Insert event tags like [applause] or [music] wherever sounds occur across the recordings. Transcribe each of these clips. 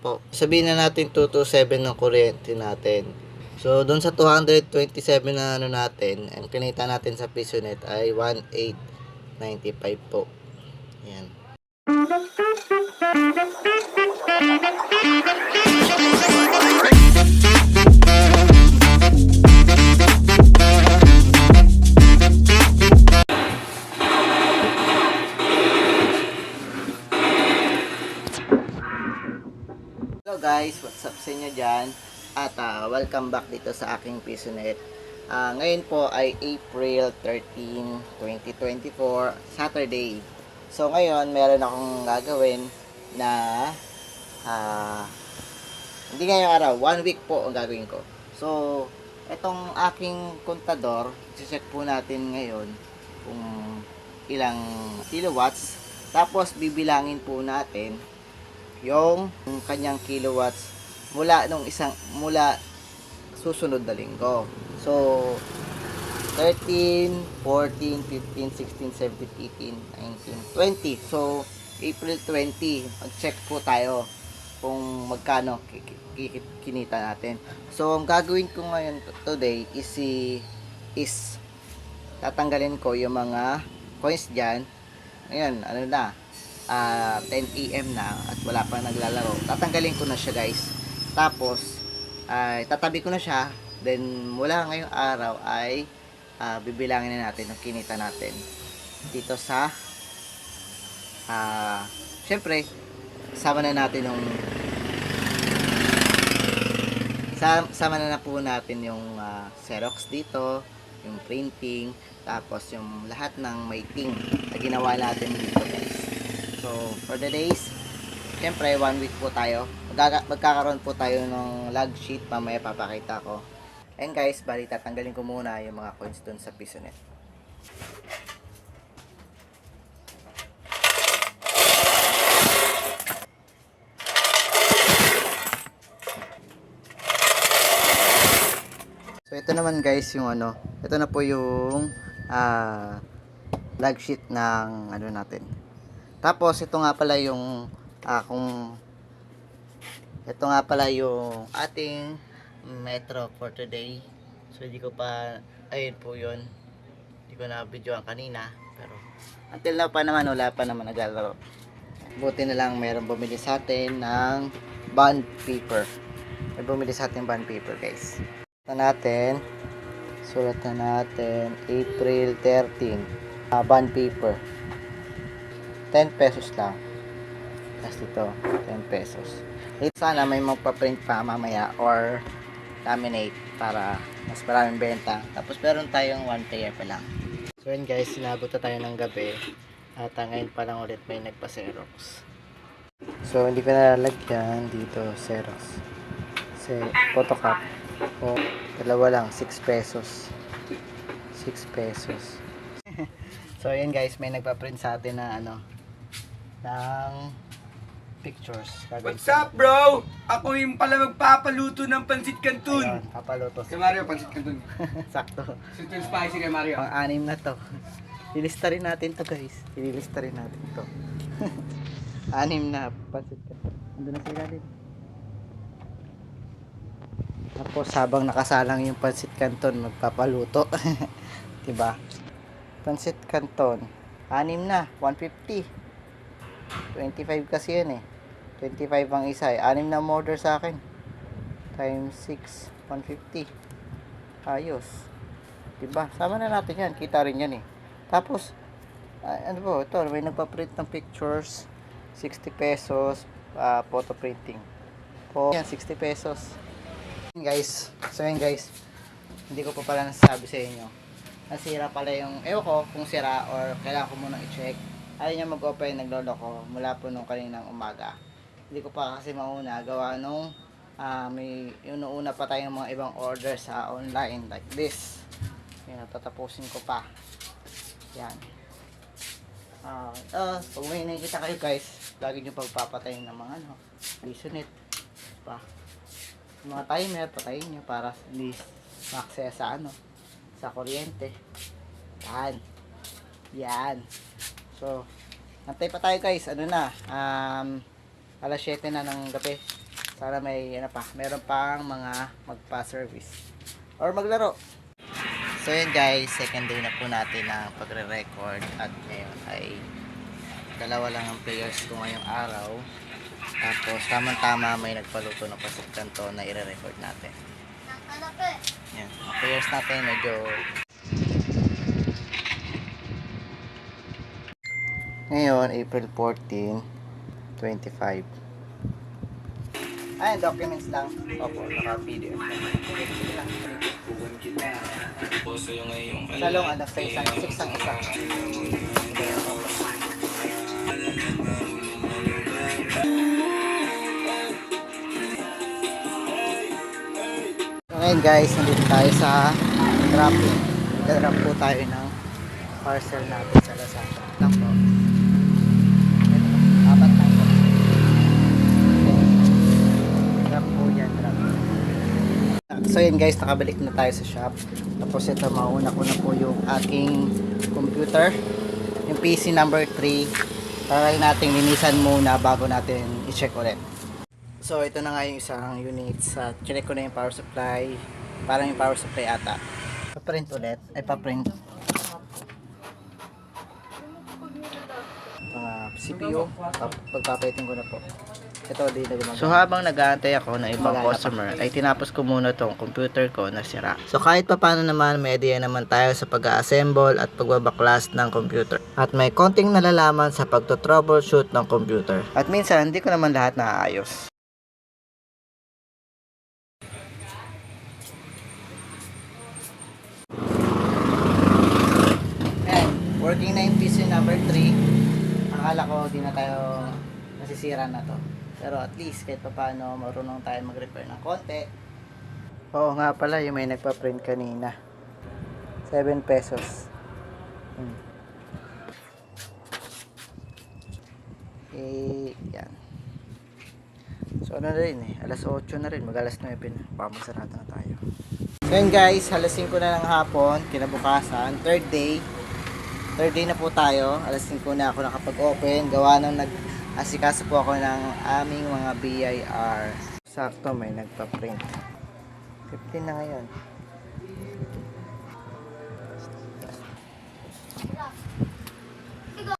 Po, sabihin na natin 227 ng kuryente natin. So, doon sa 227 na ano natin, ang kinita natin sa piso net ay 1895 po. Yan. Hello guys, what's up sa inyo dyan? At ah, welcome back dito sa aking Pisonet. Ah, ngayon po ay April 13, 2024, Saturday. So ngayon, meron akong gagawin na ah, hindi ngayong araw, one week po ang gagawin ko. So, itong aking kontador, check po natin ngayon kung ilang kilowatts. Tapos, bibilangin po natin yung kanyang kilowatts mula nung isang mula susunod na linggo. So 13, 14, 15, 16, 17, 18, 19, 20. So April 20, mag-check po tayo kung magkano ki- ki- ki- kinita natin. So ang gagawin ko ngayon today is si is tatanggalin ko yung mga coins diyan. Ngayon, ano na, ah 10 AM na at wala pa naglalaro. Tatanggalin ko na siya guys. Tapos, ay tatabi ko na siya. Then, mula ngayong araw ay ah, bibilangin na natin ang kinita natin dito sa ah syempre sama na natin yung sa- sama na na po natin yung ah, Xerox dito, yung printing, tapos yung lahat ng maiting na ginawa natin dito guys. So, for the days, syempre, one week po tayo. Magkaka- magkakaroon po tayo ng log sheet. Mamaya papakita ko. And guys, bali tatanggalin ko muna yung mga coins dun sa Pisonet. So, ito naman guys yung ano. Ito na po yung ah log sheet ng ano natin. Tapos, ito nga pala yung ah, kung ito nga pala yung ating metro for today. So, hindi ko pa, ayun po yun. Hindi ko na videoan kanina. Pero, until now pa naman, wala pa naman naglalaro. Buti na lang meron bumili sa atin ng bond paper. May bumili sa atin bond paper, guys. Ito natin. Sulat na natin. April 13. Ah, bond paper. 10 pesos lang. Tapos dito, 10 pesos. Ito sana may magpa-print pa mamaya or laminate para mas maraming benta. Tapos meron tayong 1 pair pa lang. So yun guys, sinabot na tayo ng gabi. At ngayon pa lang ulit may nagpa-Xerox. So hindi ko nalalagyan dito Xerox. Kasi photocop. O, dalawa lang, 6 pesos. 6 pesos. [laughs] so yun guys, may nagpa-print sa atin na ano, ng pictures. Gagawin What's up, bro? Ako yung pala magpapaluto ng pansit canton. Ayun, papaluto. Kay Mario, pansit canton. [laughs] Sakto. Sweet and spicy kay Mario. Pang-anim na to. Ilista rin natin to guys. Ilista rin natin to. [laughs] Anim na. Pansit ka. Ando na sila din. Tapos habang nakasalang yung pansit canton, magpapaluto. [laughs] 'Di ba? Pansit canton. Anim na. 150. 25 kasi yun eh. 25 ang isa eh. Anim na order sa akin. Times 6. 150. Ayos. Diba? Sama na natin yan. Kita rin yan eh. Tapos, ah, ano po, ito, may nagpa-print ng pictures. 60 pesos. ah, photo printing. Po, yan, 60 pesos. Guys. So yun guys. Hindi ko pa pala nasasabi sa inyo. Nasira pala yung, ewan ko kung sira or kailangan ko munang i-check. Ayaw niya mag-open, naglolo ko mula po nung kaninang umaga. Hindi ko pa kasi mauna gawa nung ah, may yung una pa tayong mga ibang order sa online like this. Yan, tatapusin ko pa. Yan. Ah, uh, pag may nakikita kayo guys, lagi nyo pagpapatayin ng mga ano, listenet. Pa. Mga timer, patayin nyo para hindi ma-access sa ano, sa kuryente. Yan. Yan. So, antay pa tayo guys. Ano na, um, alas 7 na ng gabi. Para may, ano pa, meron pang mga magpa-service. Or maglaro. So yun guys, second day na po natin ng pagre-record at ngayon ay dalawa lang ang players ko ngayong araw. Tapos tamang-tama may nagpaluto ng pasok kanto na ire-record natin. Yan, mga players natin medyo Ngayon, April 14, 25. Ay, documents lang. Opo, naka-PDF. Salong ano, sa isang, six ang isa. Ngayon guys, nandito tayo sa dropping. Nagdadrop po tayo ng parcel natin sa Lazada. Lang po. Ito, apat lang po. Drop po yan, drop. So yun guys, nakabalik na tayo sa shop. Tapos ito, mauna ko na po yung aking computer. Yung PC number 3. Try natin linisan muna bago natin i-check ulit. So ito na nga yung isang unit sa check ko na yung power supply. Parang yung power supply ata. Pa-print ulit. Ay pa-print. Mga CPU. Pap- Pagpapaitin ko na po. Ito di na gumagana. So habang nag-aantay ako ng ibang Magana pa. customer, ay tinapos ko muna tong computer ko na sira. So kahit pa paano naman, may idea naman tayo sa pag-assemble at pagbabaklas ng computer. At may konting nalalaman sa pagto-troubleshoot ng computer. At minsan, hindi ko naman lahat naaayos. Ayan, working na yung PC number 3. Akala ko di na tayo nasisira na to. Pero at least kahit pa paano marunong tayo mag-repair ng konti. Oo nga pala, yung may nagpa-print kanina. 7 pesos. Hmm. Eh, yan. So ano na rin eh, alas 8 na rin, mag alas 9 na. Baka magsarado na tayo. So guys, alas 5 na ng hapon, kinabukasan, third day. Third day na po tayo, alas 5 na ako nakapag-open. Gawa nang nag-asikaso po ako ng aming mga BIR. Sakto may nagpa-print. 15 na ngayon.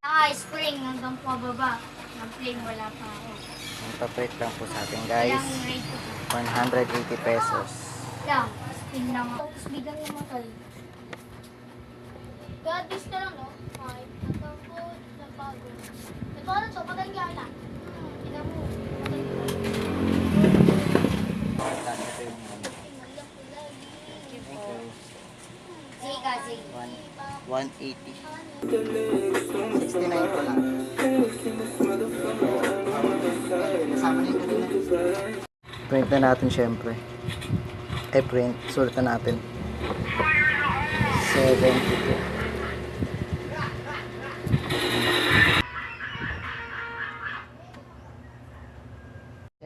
Ah, spring hanggang pababa. Ang plane wala pa ako. Nagpa-print lang po sa atin guys. Kailangan rate ko. 180 pesos. Lang, spin lang ako. Tapos biglang namatay. God, this na lang, no? Ay, natapos, napagod. Ito ano to, patangga na. Tingnan mo, patangga. Ito yung ano. Thank you. Sige ka, sige. One- 180. 69 ko lang. Print na natin syempre. Eh, print. Sulit na natin. 72.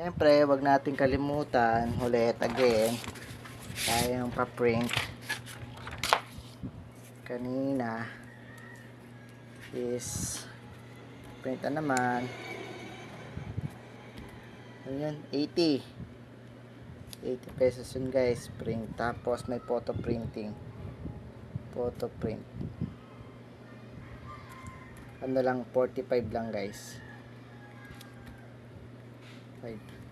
Siyempre, wag natin kalimutan, ulit again, tayong pa-print. Kanina is print na naman. Ano yun? 80 80 pesos yun guys print. Tapos may photo printing. Photo print. Ano lang 45 lang guys. 5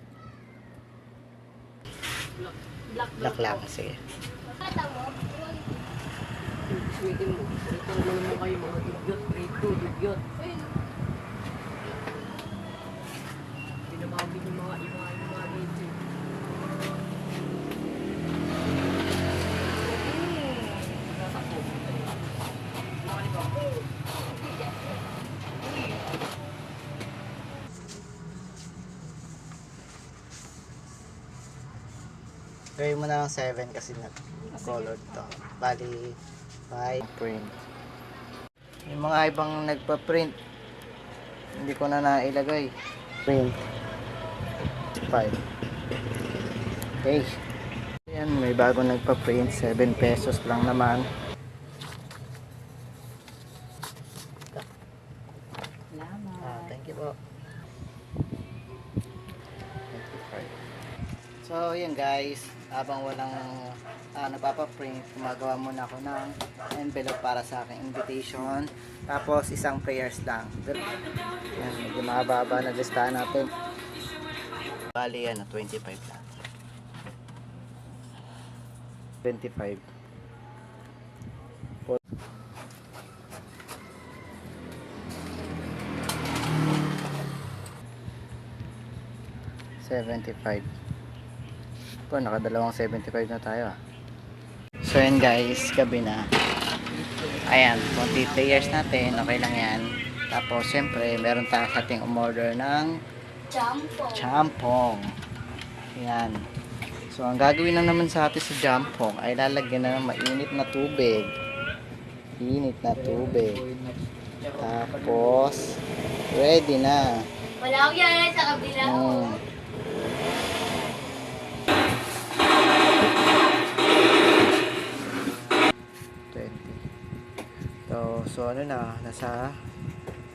black lang sige Kata mo. Ito mo kayo mga dugyot. Pinamagi yung mga iba, yung mga rito. Gawin mo na lang 7 kasi na colored to. Bali, 5 print. Yung mga ibang nagpa-print, hindi ko na nailagay. Print. 5. Okay. Yan, may bago nagpa-print. 7 pesos lang naman. Ah, thank you po. 25. So, yun guys, habang walang uh, napapaprint, gumagawa muna ako ng envelope para sa aking invitation. Tapos, isang prayers lang. Yan, medyo mahaba na listahan natin. Bali, ano, 25 lang. 25. Seventy-five. Po, nakadalawang 75 na tayo. So yun guys, gabi na. Ayan, konti players natin, okay lang yan. Tapos syempre, meron tayo sa ating umorder ng Jumpo. champong. Ayan. So ang gagawin na naman sa atin sa champong ay lalagyan na ng mainit na tubig. Init na tubig. Tapos, ready na. Wala akong yan sa kabila. Mm. So, ano na, nasa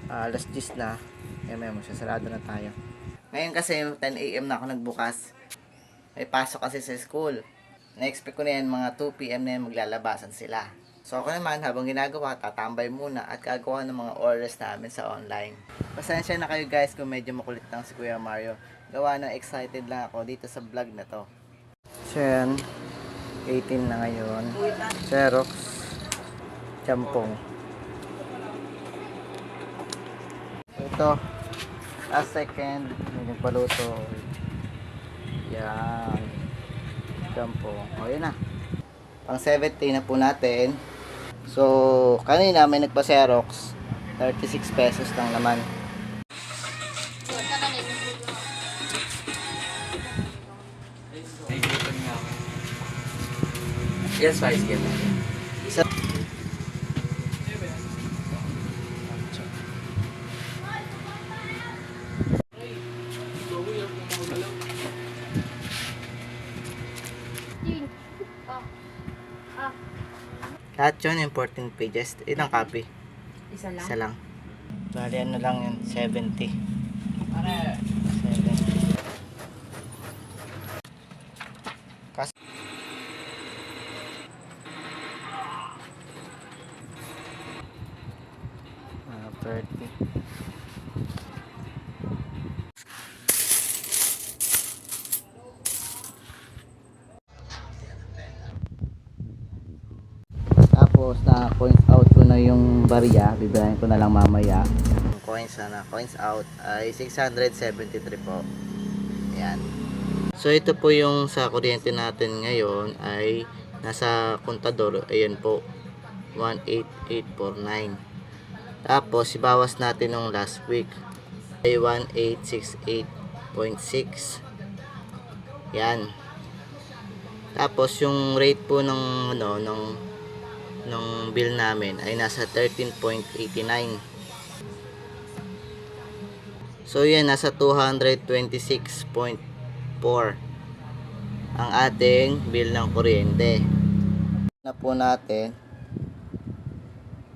ah, alas 10 na. Ngayon may magsasarado na tayo. Ngayon kasi 10 a.m. na ako nagbukas. May pasok kasi sa school. Na-expect ko na yan, mga 2 p.m. na yan maglalabasan sila. So ako naman, habang ginagawa, tatambay muna at gagawa ng mga orders namin sa online. Pasensya na kayo guys kung medyo makulit lang si Kuya Mario. Gawa na excited lang ako dito sa vlog na to. So yan, 18 na ngayon. Xerox, champong. Ito, last second, may nagpaluto. Yan. Champong. O yun na. Pang 70 na po natin. So, kanina may nagpa-Xerox. 36 pesos lang naman. Yes, Vice, yes. Lahat yun, important pages. Ilang copy? Isa lang. Isa lang. Bali, ano lang yun? 70. 70. Tapos na coins out ko na yung barya, bibilahin ko na lang mamaya. Yung coins na coins out ay 673 po. Ayan. So ito po yung sa kuryente natin ngayon ay nasa kontador, ayan po 18849. Tapos ibawas natin nung last week ay 1868.6. Yan. Tapos yung rate po ng ano ng ng bill namin ay nasa 13.89. So yan, nasa 226.4 ang ating bill ng kuryente. Na po natin.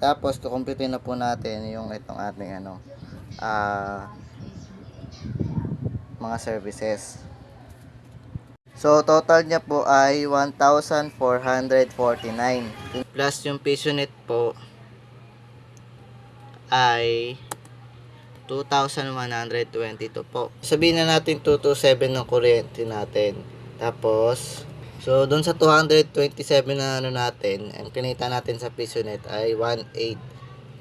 Tapos kukumpitin na po natin yung itong ating ano ah mga services. So, total niya po ay 1,449. Plus yung PisoNet po ay 2,122 po. Sabihin na natin 227 ng kuryente natin. Tapos, so doon sa 227 na ano natin, ang kinita natin sa PisoNet ay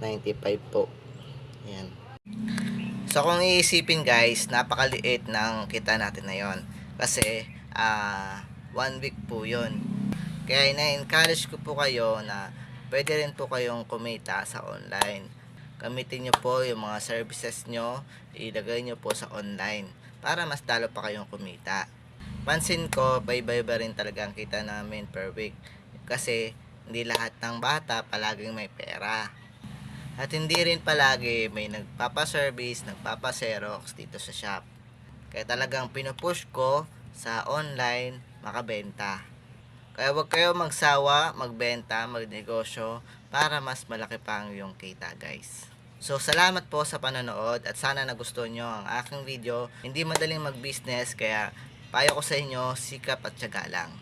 1,895 po. Ayan. So kung iisipin guys, napakaliit ng kita natin na yon. Kasi ah one week po yon. Kaya na-encourage ko po kayo na pwede rin po kayong kumita sa online. Gamitin nyo po yung mga services nyo, ilagay nyo po sa online para mas talo pa kayong kumita. Pansin ko, bay-bay ba rin talaga ang kita namin per week. Kasi hindi lahat ng bata palaging may pera. At hindi rin palagi may nagpapa-service, nagpapa-xerox dito sa shop. Kaya talagang pinupush ko sa online makabenta. Kaya huwag kayo magsawa, magbenta, magnegosyo para mas malaki pa ang iyong kita guys. So salamat po sa panonood at sana nagustuhan nyo ang aking video. Hindi madaling mag-business kaya payo ko sa inyo, sikap at tiyaga lang.